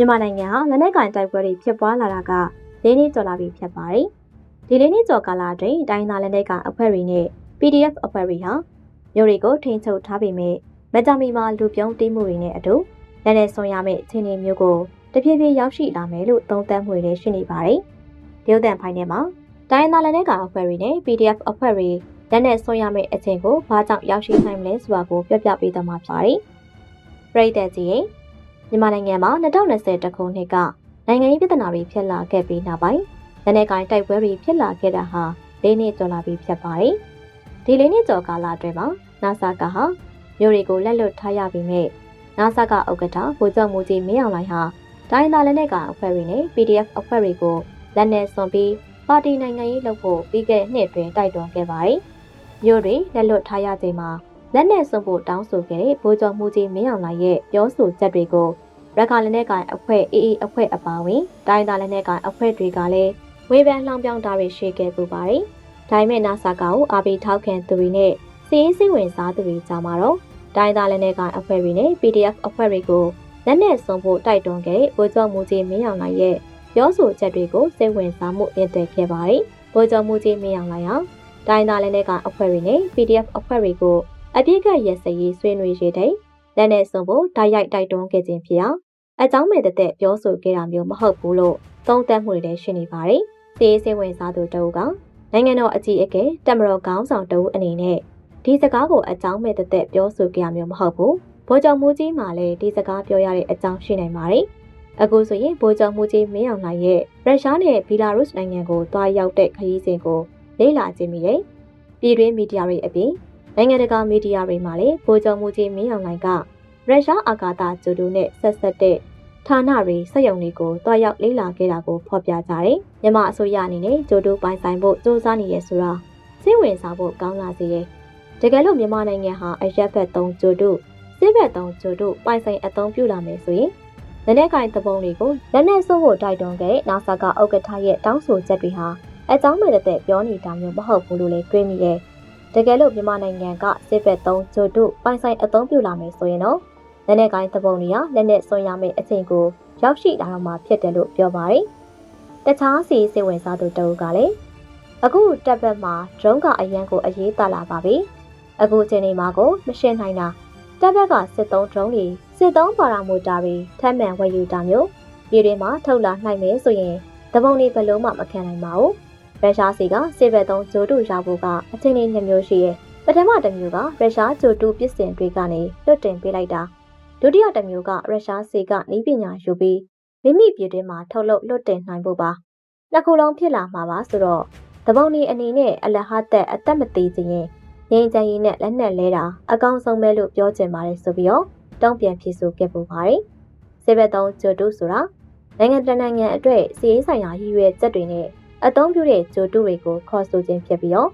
မြန်မာနိုင်ငံဟာလက်နက်ကင်တိုက်ပွဲတွေဖြစ်ပွားလာတာက၄နှစ်ကျော်လာပြီဖြစ်ပါတယ်။ဒီ၄နှစ်ကျော်ကာလအတွင်းတိုင်းသားလက်နက်ကအဖွဲ့တွေနဲ့ PDF အဖွဲ့တွေဟာမြို့တွေကိုထိန်းချုပ်ထားပေမဲ့မကြမီမှာလူပြုံးတိမှုတွေနဲ့အတူလက်နက်ဆွန်ရမယ့်အခြေအနေမျိုးကိုတဖြည်းဖြည်းရောက်ရှိလာမယ်လို့သုံးသပ်မှုတွေရှိနေပါတယ်။ဒီဥဒန်ဖိုင်ထဲမှာတိုင်းသားလက်နက်ကအဖွဲ့တွေနဲ့ PDF အဖွဲ့တွေလက်နက်ဆွန်ရမယ့်အချိန်ကိုဘာကြောင့်ရောက်ရှိနိုင်မလဲဆိုတာကိုပြပြပေးသွားမှာဖြစ်ပါတယ်။ပြည်သက်ကြီးရဲ့ မြန်မာနိုင်ငံမှာ2020ခုနှစ်ကနိုင်ငံရေးပြည်ထနာတွေဖြစ်လာခဲ့ပြီးနောက်ပိုင်းလက်နက်ကိုင်တိုက်ပွဲတွေဖြစ်လာခဲ့တာဟာ၄နှစ်ကျော်လာပြီဖြစ်ပါတယ်။ဒီ၄နှစ်ကျော်ကာလအတွင်းမှာ NASA ကဟာမြို့တွေကိုလက်လွတ်ထားရပြီးမြဲ NASA ကဥက္ကဋ္ဌဗိုလ်ချုပ်မူကြီးမင်းအောင်လှိုင်ဟာတိုင်းသားလက်နက်ကအဖွဲ့တွေနဲ့ PDF အဖွဲ့တွေကိုလက်နက်စွန်ပြီးပါတီနိုင်ငံရေးလုပ်ဖို့ပြီးခဲ့တဲ့နှစ်တွင်တိုက်တွန်းခဲ့ပါတယ်။မြို့တွေလက်လွတ်ထားရချိန်မှာ လက်နက်စွန့်ဖို့တောင်းဆိုခဲ့တဲ့ဗိုလ်ချုပ်မှုကြီးမင်းအောင်လှိုင်ရဲ့ပြောဆိုချက်တွေကိုရခိုင်လက်နက်ကိုင်အဖွဲ့အေအေအဖွဲ့အပါအဝင်တိုင်းသားလက်နက်ကိုင်အဖွဲ့တွေကလည်းဝေဖန်လှောင်ပြောင်တာတွေရှိခဲ့ပူပါတယ်။ဒါပေမဲ့နာဆာကာကိုအာဘီထောက်ခံသူတွေနဲ့စီးရင်စိဝင်စားသူတွေကြားမှာတော့တိုင်းသားလက်နက်ကိုင်အဖွဲ့တွေနဲ့ PDF အဖွဲ့တွေကိုလက်နက်စွန့်ဖို့တိုက်တွန်းခဲ့တဲ့ဗိုလ်ချုပ်မှုကြီးမင်းအောင်လှိုင်ရဲ့ပြောဆိုချက်တွေကိုစိတ်ဝင်စားမှုမြင့်တက်ခဲ့ပါတယ်။ဗိုလ်ချုပ်မှုကြီးမင်းအောင်လှိုင်ဟာတိုင်းသားလက်နက်ကိုင်အဖွဲ့တွေနဲ့ PDF အဖွဲ့တွေကို အပြစ်ကရစရေးဆွေးနွေးရတဲ့လက်နဲ့စုံဖို့တိုက်ရိုက်တိုက်တွန်းခဲ့ခြင်းဖြစ်အောင်အကြောင်းမဲ့တဲ့တဲ့ပြောဆိုခဲ့တာမျိုးမဟုတ်ဘူးလို့သုံးသပ်မှုတွေလည်းရှိနေပါတယ်။စီးရေးစိဝင်စားသူတအုပ်ကနိုင်ငံတော်အကြီးအကဲတမတော်ခေါင်းဆောင်တအုပ်အနေနဲ့ဒီစကားကိုအကြောင်းမဲ့တဲ့တဲ့ပြောဆိုခဲ့ရမျိုးမဟုတ်ဘူး။ဗိုလ်ချုပ်မူကြီးမှလည်းဒီစကားပြောရတဲ့အကြောင်းရှိနိုင်ပါတယ်။အခုဆိုရင်ဗိုလ်ချုပ်မူကြီးမင်းအောင်လှိုင်ရဲ့ရုရှားနဲ့ဘီလာရုစ်နိုင်ငံကိုတွားရောက်တဲ့ခရီးစဉ်ကိုလေ့လာကြည့်မိတယ်။ပြည်တွင်းမီဒီယာတွေအပြင် နိုင်ငံတကာမီဒီယာတွေမှာလည်းဗိုလ်ချုပ်မှုကြီးမင်းအောင်လှိုင်ကရုရှားအာကာသဂျူဒိုနဲ့ဆက်ဆက်တဲ့ဌာနတွေစက်ရုံတွေကိုတွားရောက်လေ့လာခဲ့တာကိုဖော်ပြကြတယ်။မြန်မာအစိုးရအနေနဲ့ဂျူဒိုပိုင်ဆိုင်ဖို့စူးစမ်းနေရဆိုတာစိတ်ဝင်စားဖို့ကောင်းလာစေတယ်။တကယ်လို့မြန်မာနိုင်ငံဟာအရက်ဘက်သုံးဂျူဒိုစစ်ဘက်သုံးဂျူဒိုပိုင်ဆိုင်အသုံးပြုလာမယ်ဆိုရင်လက်နက်ကင်သဘုံတွေကိုလက်နက်စိုးဖို့တိုက်တွန်းခဲ့တဲ့ NASA ကဥက္ကဋ္ဌရဲ့တောင်းဆိုချက်တွေဟာအကြောင်းမဲ့တဲ့ပြောနေတာမျိုးမဟုတ်ဘူးလို့လည်းတွေးမိတယ်။ တကယ်လို့မြန်မာနိုင်ငံကစစ်ဘက်သုံးဂျိုတုပိုင်ဆိုင်အသုံးပြုလာမယ်ဆိုရင်တော့လက်နက်ကိုင်းသဘုံတွေကလက်နက်ဆွံရမယ့်အချိန်ကိုရောက်ရှိလာတော့မှာဖြစ်တယ်လို့ပြောပါတယ်။တခြားစီစိတ်ဝင်စားသူတအုပ်ကလည်းအခုတပ်ဘက်မှာ drone ကအရန်ကိုအရေးတာလာပါပြီ။အခုချိန်ဒီမှာကိုမရှင်းနိုင်တာတပ်ဘက်ကစစ်သုံး drone တွေစစ်သုံးပါရာမိုတာတွေထပ်မံဝယ်ယူတာမျိုးပြည်တွင်းမှာထုတ်လာနိုင်မယ်ဆိုရင်တပုံတွေဘလုံးမှမခံနိုင်ပါဘူး။ ရုရှားစီကစစ်ဘက်သုံးဂျိုတုရဖို့ကအချိန်လေးနှစ်မျိုးရှိရဲ့ပထမတစ်မျိုးကရုရှားဂျိုတုပစ္စင်တွေကနေလွတ်တင်ပေးလိုက်တာဒုတိယတစ်မျိုးကရုရှားစီကနည်းပညာယူပြီးမိမိပြည်တွင်းမှာထုတ်လုပ်လွတ်တင်နိုင်ဖို့ပါနှစ်ခုလုံးဖြစ်လာမှာပါဆိုတော့တပုံဒီအနေနဲ့အလဟတ်သက်အသက်မသေးခြင်းရင်ငင်းချင်ရင်နဲ့လက်နက်လဲတာအကောင်းဆုံးပဲလို့ပြောချင်ပါတယ်ဆိုပြီးတော့တုံ့ပြန်ဖြေဆိုခဲ့ပူပါတယ်စစ်ဘက်သုံးဂျိုတုဆိုတာနိုင်ငံတကာနိုင်ငံအတွက်စီးရေးဆိုင်ရာရည်ရွယ်ချက်တွေနဲ့ အသုံးပြုတဲ့ဂျိုတုတွေကိုခေါ်ဆိုခြင်းဖြစ်ပြီးတော့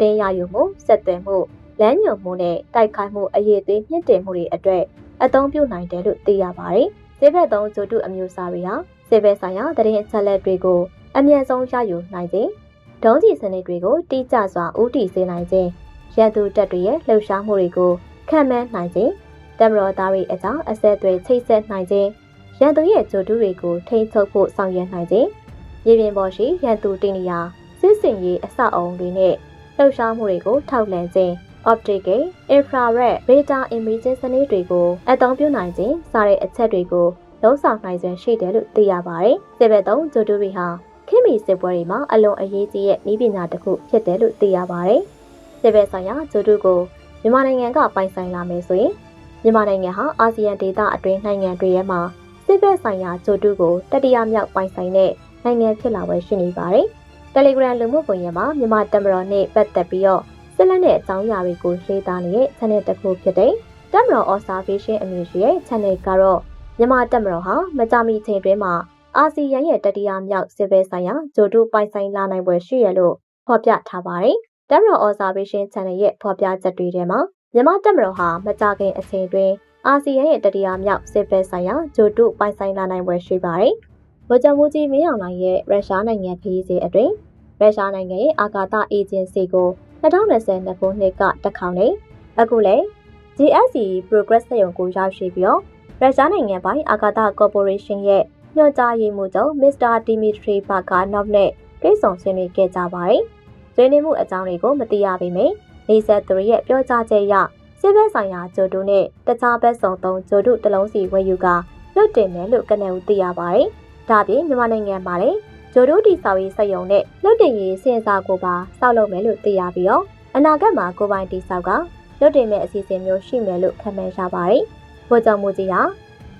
တည်င်းရယူမှုဆက်သွယ်မှုလမ်းညွှန်မှုနဲ့တိုက်ခိုက်မှုအရေးသေးမြင့်တင်မှုတွေအတွက်အသုံးပြုနိုင်တယ်လို့သိရပါတယ်။စစ်ဘက်သုံးဂျိုတုအမျိုးအစားတွေဟာစစ်ဘက်ဆိုင်ရာတည်င်းအချက်လက်တွေကိုအမြန်ဆုံးရယူနိုင်ခြင်းဒုံးကျည်စနစ်တွေကိုတိကျစွာဦးတည်စေနိုင်ခြင်းရန်သူတပ်တွေရဲ့လှုပ်ရှားမှုတွေကိုခံမှန်းနိုင်ခြင်းတမတော်သားတွေအကြောင်းအဆက်အသွယ်ချိတ်ဆက်နိုင်ခြင်းရန်သူရဲ့ဂျိုတုတွေကိုထိန်းချုပ်ဖို့ဆောင်ရွက်နိုင်ခြင်း မြေပြင်ပေါ်ရှိရန်သူတင်နေရာစစ်စင်ရေးအဆောက်အအုံတွေနဲ့လှုပ်ရှားမှုတွေကိုထောက်လှမ်းခြင်း optical infrared beta imaging စနစ်တွေကိုအသုံးပြုနိုင်ခြင်းစတဲ့အချက်တွေကိုလုံးဆောင်နိုင်စွမ်းရှိတယ်လို့သိရပါတယ်။စစ်ဘက်သုံးဂျိုတူရီဟာခင်မီစစ်ပွဲတွေမှာအလွန်အရေးကြီးတဲ့နည်းပညာတစ်ခုဖြစ်တယ်လို့သိရပါတယ်။စစ်ဘက်ဆိုင်ရာဂျိုတူကိုမြန်မာနိုင်ငံကပိုင်ဆိုင်လာမယ်ဆိုရင်မြန်မာနိုင်ငံဟာအာဆီယံဒေသအတွင်းနိုင်ငံတွေရဲ့မှာစစ်ဘက်ဆိုင်ရာဂျိုတူကိုတတိယမြောက်ပိုင်ဆိုင်တဲ့ နိုင်ငံဖြစ်လာပွဲရှိနေပါတယ်။ Telegram လူမှုကွန်ရက်မှာမြန်မာတမတော်နဲ့ပတ်သက်ပြီးတော့ဆက်လက်တဲ့အကြောင်းအရာတွေကိုရေးသားနေတဲ့ channel တစ်ခုဖြစ်တဲ့တမတော် observation အမည်ရှိတဲ့ channel ကတော့မြန်မာတမတော်ဟာမကြမီချိန်တွင်းမှာအာဆီယံရဲ့တတိယမြောက်စစ်ဘဲဆိုင်ရာဂျိုတုပိုင်ဆိုင်လာနိုင်ပွဲရှိရလို့ဖော်ပြထားပါတယ်။တမတော် observation channel ရဲ့ဖော်ပြချက်တွေထဲမှာမြန်မာတမတော်ဟာမကြခင်အချိန်တွင်အာဆီယံရဲ့တတိယမြောက်စစ်ဘဲဆိုင်ရာဂျိုတုပိုင်ဆိုင်လာနိုင်ပွဲရှိပါတယ်။ ဗိုလ်ချုပ်မူကြီးမင်းအောင်လှိုင်ရဲ့ရုရှားနိုင်ငံခရီးစဉ်အတွင်းရုရှားနိုင်ငံရဲ့အာကာသအေဂျင်စီကို2022ခုနှစ်ကတခေါင်နေအခုလည်း GSC Progress စက်ရုံကိုရောက်ရှိပြီးတော့ရုရှားနိုင်ငံပိုင်အာကာသကော်ပိုရေးရှင်းရဲ့ညွှန်ကြားရေးမှူးချုပ်မစ္စတာဒီမီထရီဘာကာနော့နဲ့တွေ့ဆုံဆွေးနွေးခဲ့ကြပါတယ်။ဆွေးနွေးမှုအကြောင်းတွေကိုမသိရပေမယ့်နေဆက်သူရဲ့ပြောကြားချက်အရစစ်ဘက်ဆိုင်ရာဂျိုဒူနဲ့တခြားဘက်ဆောင်သုံးဂျိုဒူတစ်လုံးစီဝယ်ယူကလွတ်တင်မယ်လို့ကနဦးသိရပါတယ်။ ဒါပြင်မြန်မာနိုင်ငံမှာလည်းဂျိုဒူတီဆောက်ရေးစက်ရုံနဲ့လွတ်တင်ရေးစင်စာကိုပါစောက်လုပ်မယ်လို့သိရပြီးတော့အနာဂတ်မှာကိုပိုင်တီဆောက်ကလွတ်တင်မဲ့အစီအစဉ်မျိုးရှိမယ်လို့ခန့်မှန်းရပါတယ်။ဗိုလ်ချုပ်မူကြီးဟာ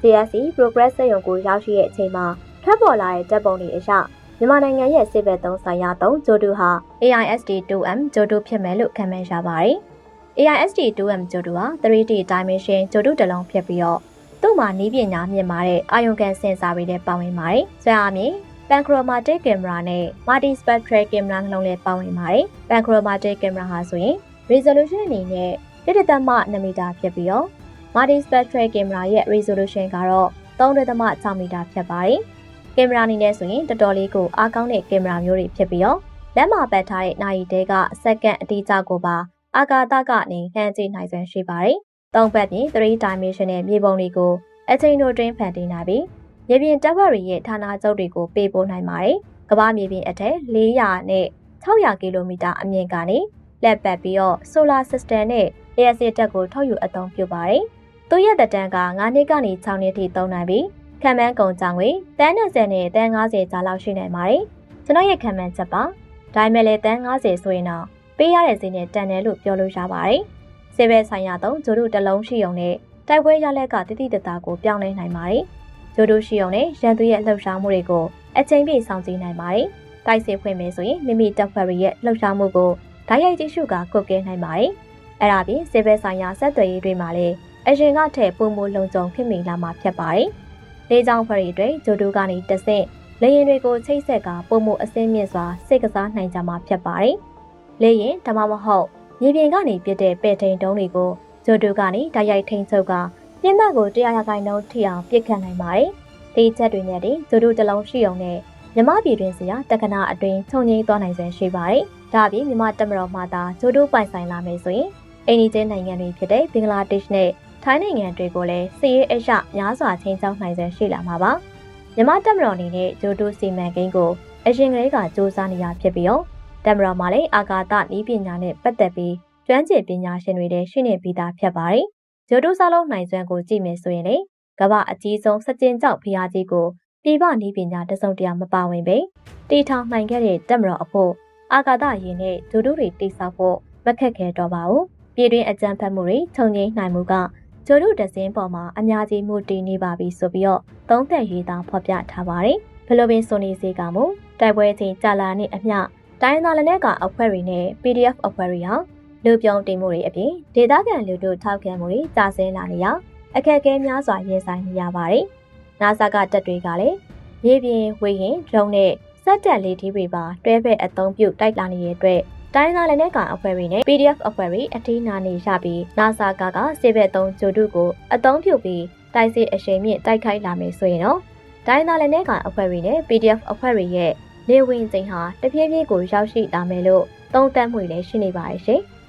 JSC Progress စက်ရုံကိုရောက်ရှိတဲ့အချိန်မှာထွက်ပေါ်လာတဲ့တပ်ပုံတွေအရမြန်မာနိုင်ငံရဲ့စစ်ဘက်သုံးဆိုင်ရာသုံးဂျိုဒူဟာ AISD2M ဂျိုဒူဖြစ်မယ်လို့ခန့်မှန်းရပါတယ်။ AISD2M ဂျိုဒူဟာ 3D dimension ဂျိုဒူတစ်လုံးဖြစ်ပြီးတော့ သူ့မှာနီးပညာမြင့်မာတဲ့အာယုံကန်စင်ဆာတွေလည်းပါဝင်ပါတယ်။ဆွဲအားမြင့် panchromatic camera နဲ့ multispectral camera နှလုံးလည်းပါဝင်ပါတယ်။ panchromatic camera ဟာဆိုရင် resolution အနေနဲ့1.2မီတာဖြစ်ပြီးတော့ multispectral camera ရဲ့ resolution ကတော့3.6မီတာဖြစ်ပါတယ်။ကင်မရာအနေနဲ့ဆိုရင်တော်တော်လေးကိုအားကောင်းတဲ့ကင်မရာမျိုးတွေဖြစ်ပြီးတော့လက်မှာပတ်ထားတဲ့နိုင်တဲကစက္ကန့်အတိအကျကိုပါအာကာသကနေလှမ်းကြည့်နိုင်စွမ်းရှိပါတယ်။ သုံးဘက်ပြင် 3 dimensional မြေပုံတွေကိုအချိန်တို့တွင်းဖန်တီးနိုင်ပြီးမြေပြင်တပ်ဖွဲ့တွေရဲ့ဌာနချုပ်တွေကိုပေးပို့နိုင်ပါတယ်။ကမ္ဘာမြေပြင်အထက်400နဲ့600ကီလိုမီတာအမြင့်ကနေလက်ပတ်ပြီးတော့ solar system နဲ့လျှက်စစ်တပ်ကိုထုတ်ယူအသုံးပြုပါတယ်။သူရဲ့တက်တန်းက9နှစ်ကနေ6နှစ်ထိသုံးနိုင်ပြီးခံမှန်းကုန်ကြောင်ဝေတန်း20နဲ့တန်း90ကြားလောက်ရှိနိုင်ပါတယ်။ကျွန်တော်ရဲ့ခံမှန်းချက်ပါ။ဒါပေမဲ့လည်းတန်း90ဆိုရင်တော့ပေးရတဲ့ဈေးနဲ့တန်တယ်လို့ပြောလို့ရပါတယ်။ စေဘဲဆိုင်ရာသုံးဂျိုဒုတစ်လုံးရှိုံနဲ့တိုက်ပွဲရလက်ကတိတိတသားကိုပြောင်းလဲနိုင်ပါတယ်။ဂျိုဒုရှိုံနဲ့ရန်သူရဲ့လှုပ်ရှားမှုတွေကိုအချိန်ပြည့်ဆောင်ကြည့်နိုင်ပါတယ်။တိုက်စစ်ဖွင့်မယ်ဆိုရင်မိမိတပ်ဖွဲ့ရဲ့လှုပ်ရှားမှုကိုဓာတ်ရိုက်ကြည့်ရှုကကုတ်ကဲနိုင်ပါတယ်။အဲ့ဒါပြင်စေဘဲဆိုင်ရာဆက်သွယ်ရေးတွေမှာလည်းအရင်ကထက်ပုံမလုံခြုံဖြစ်မိလာမှာဖြစ်ပါတယ်။လေးချောင်းဖွဲ့တွေအတွက်ဂျိုဒုကနေတဆင့်လေရင်တွေကိုချိတ်ဆက်ကပုံမအစင်းမြင့်စွာစိတ်ကစားနိုင်ကြမှာဖြစ်ပါတယ်။လေရင်ဒါမှမဟုတ် မြေပြင်ကနေပြစ်တဲ့ပဲ့ထိန်တုံးတွေကိုဂျိုဒုကနေတိုက်ရိုက်ထိန်ချုပ်ကပြင်းမတ်ကိုတရားရဂိုင်းနှုန်းထိအောင်ပြစ်ခတ်နိုင်ပါတယ်။ဒီချက်တွေနဲ့တင်ဂျိုဒုတစ်လုံးရှိအောင်နဲ့မြမပြည်တွင်စရာတက္ကနာအတွင်းခြုံငိမ့်သွားနိုင်စွမ်းရှိပါတယ်။ဒါပြင်မြမတက်မတော်မှာသာဂျိုဒုပိုင်ဆိုင်လာမယ်ဆိုရင်အိန္ဒိယနိုင်ငံတွေဖြစ်တဲ့ဘင်္ဂလားဒေ့ရှ်နဲ့ထိုင်းနိုင်ငံတွေကိုလည်းစစ်ရေးအရများစွာချင်းချောင်းနိုင်စွမ်းရှိလာမှာပါ။မြမတက်မတော်အနေနဲ့ဂျိုဒိုစီမံကိန်းကိုအရင်ကလေးကစ조사နေရဖြစ်ပြီးတော့ တက်မတော်မှာလည်းအာကာသနည်းပညာနဲ့ပတ်သက်ပြီးကျွမ်းကျင်ပညာရှင်တွေလည်းရှိနေပြီးသားဖြစ်ပါတယ်။ဂျိုဒိုစားလုံးနိုင်စွမ်းကိုကြည့်မယ်ဆိုရင်လေကမ္ဘာအကြီးဆုံးစကြင်ကြောက်ဖျားကြီးကိုပြည်ပနည်းပညာတစုံတရာမပါဝင်ပဲတီထောင်နိုင်ခဲ့တဲ့တက်မတော်အဖို့အာကာသယာဉ်နဲ့ဂျိုဒိုတွေတိစောက်ဖို့မခက်ခဲတော့ပါဘူး။ပြည်တွင်းအကြံဖတ်မှုတွေခြုံငိမ့်နိုင်မှုကဂျိုဒုဒဇင်းပေါ်မှာအများကြီးမှုတည်နေပါပြီဆိုပြီးတော့သုံးသက်ရေးသားဖော်ပြထားပါတယ်။ဘလိုပင်ဆိုနေစေကမူတိုက်ပွဲချင်းကြာလာနေအမျှ တိုင်းသားလည်းနဲ့ကအဖွဲ့တွေနဲ့ PDF အဖွဲ့တွေဟာလူပြုံးတင်မှုတွေအပြင်ဒေသခံလူတို့ထောက်ခံမှုတွေကြာဆင်းလာနေရအခက်အခဲများစွာရင်ဆိုင်နေရပါတယ်။ NASA ကတပ်တွေကလည်းမြေပြင်ဝေရင်ဒရုန်းနဲ့စက်တက်လေးဒီတွေပါတွဲဖက်အသုံးပြုတိုက်လာနေတဲ့အတွက်တိုင်းသားလည်းနဲ့ကအဖွဲ့တွေနဲ့ PDF အဖွဲ့တွေအထီးနာနေရပြီး NASA ကကစေဘက်သုံးဂျိုဒုကိုအသုံးပြုပြီးတိုက်စစ်အရှိန်မြင့်တိုက်ခိုက်လာမယ်ဆိုရင်တော့တိုင်းသားလည်းနဲ့ကအဖွဲ့တွေနဲ့ PDF အဖွဲ့တွေရဲ့ နေဝင်ချိန်ဟာတဖြည်းဖြည်းကိုရောက်ရှိလာမယ်လို့သုံးသပ်မှုလည်းရှိနေပါတယ်ရှင်။